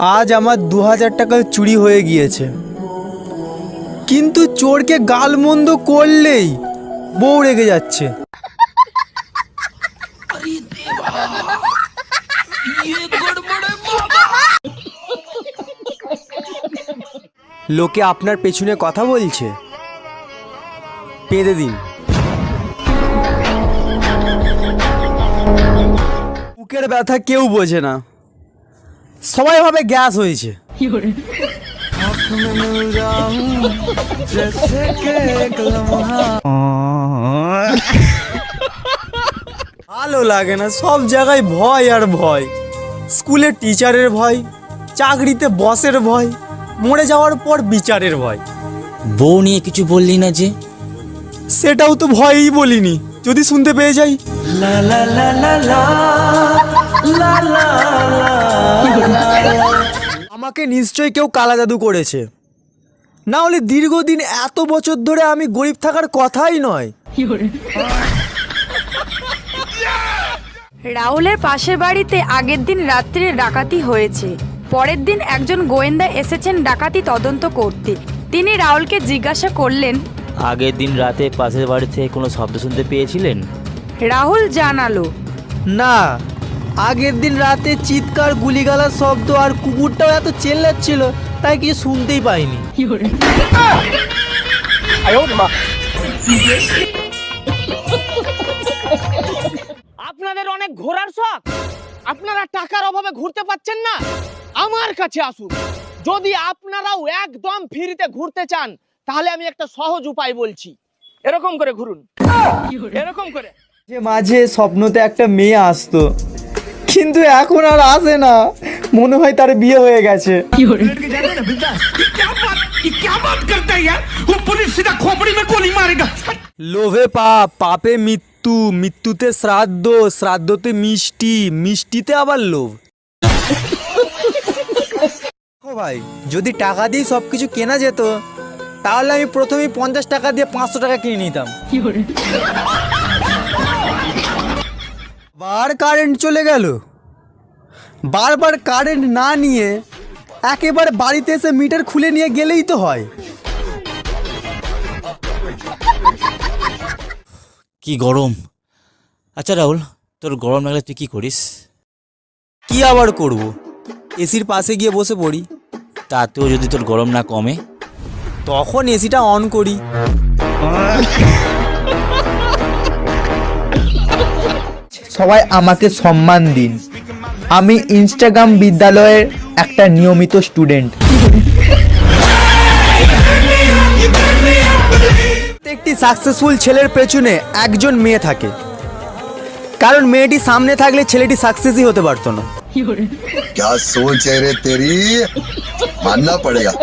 আজ আমার দু হাজার টাকা চুরি হয়ে গিয়েছে। কিন্তু চোরকে গালমন্দ করলেই বউ রেগে যাচ্ছে। লোকে আপনার পেছনে কথা বলছে। পেঁদে দিন। বুকের ব্যথা কেউ বোঝে না। সবাই ভাবে গ্যাস হয়েছে। ভালো লাগে না সব জায়গায় ভয় আর ভয়। স্কুলে টিচারের ভয় চাকরিতে বসের ভয় মরে যাওয়ার পর বিচারের ভয়। বউ নিয়ে কিছু বললি না যে? সেটাও তো ভয়ই বলিনি। যদি শুনতে পেয়ে যাই। আমাকে নিশ্চয়ই কেউ কালা জাদু করেছে। না হলে দীর্ঘদিন এত বছর ধরে আমি গরিব থাকার কথাই নয়। রাহুলের পাশের বাড়িতে আগের দিন রাত্রে ডাকাতি হয়েছে। পরের দিন একজন গোয়েন্দা এসেছেন ডাকাতি তদন্ত করতে। তিনি রাহুলকে জিজ্ঞাসা করলেন আগের দিন রাতে পাশের বাড়ি থেকে কোনো শব্দ শুনতে পেয়েছিলেন? রাহুল জানালো। না আগের দিন রাতে চিৎকার গুলিগালার শব্দ আর কুকুরটাও এত চেল্লাচ্ছিল তাই কিছু শুনতেই পাইনি। আপনাদের অনেক ঘোরার শখ। আপনারা টাকার অভাবে ঘুরতে পাচ্ছেন না। আমার কাছে আসুন। যদি আপনারাও একদম ফ্রিতে ঘুরতে চান তাহলে আমি একটা সহজ উপায় বলছি। এরকম করে ঘুরুন। এরকম করে। যে মাঝে স্বপ্নতে একটা মেয়ে আসতো কিন্তু এখন আর আসে না। মনে হয় তার বিয়ে হয়ে গেছে। লোভে পাপ পাপে মৃত্যু মৃত্যুতে শ্রাদ্ধ শ্রাদ্ধতে মিষ্টি মিষ্টিতে আবার লোভ। ভাই যদি টাকা দিয়ে সব কিছু কেনা যেত তাহলে আমি প্রথমেই পঞ্চাশ টাকা দিয়ে পাঁচশো টাকা কিনে নিতাম। বার কারেন্ট চলে গেল। বারবার কারেন্ট না নিয়ে একেবারে বাড়িতে এসে মিটার খুলে নিয়ে গেলেই তো হয়। কি গরম। আচ্ছা রাহুল তোর গরম লাগলে তুই কি করিস? কি আবার করব? এসির পাশে গিয়ে বসে পড়ি। তাতেও যদি তোর গরম না কমে তখন এসিটা অন করি সবাই আমাকে সম্মান দিন আমি ইনস্টাগ্রাম বিদ্যালয়ের একটা নিয়মিত স্টুডেন্ট প্রত্যেকটি সাকসেসফুল ছেলের পেছনে একজন মেয়ে থাকে কারণ মেয়েটি সামনে থাকলে ছেলেটি সাকসেসই হতে পারতো না क्या सोच है रे तेरी मानना पड़ेगा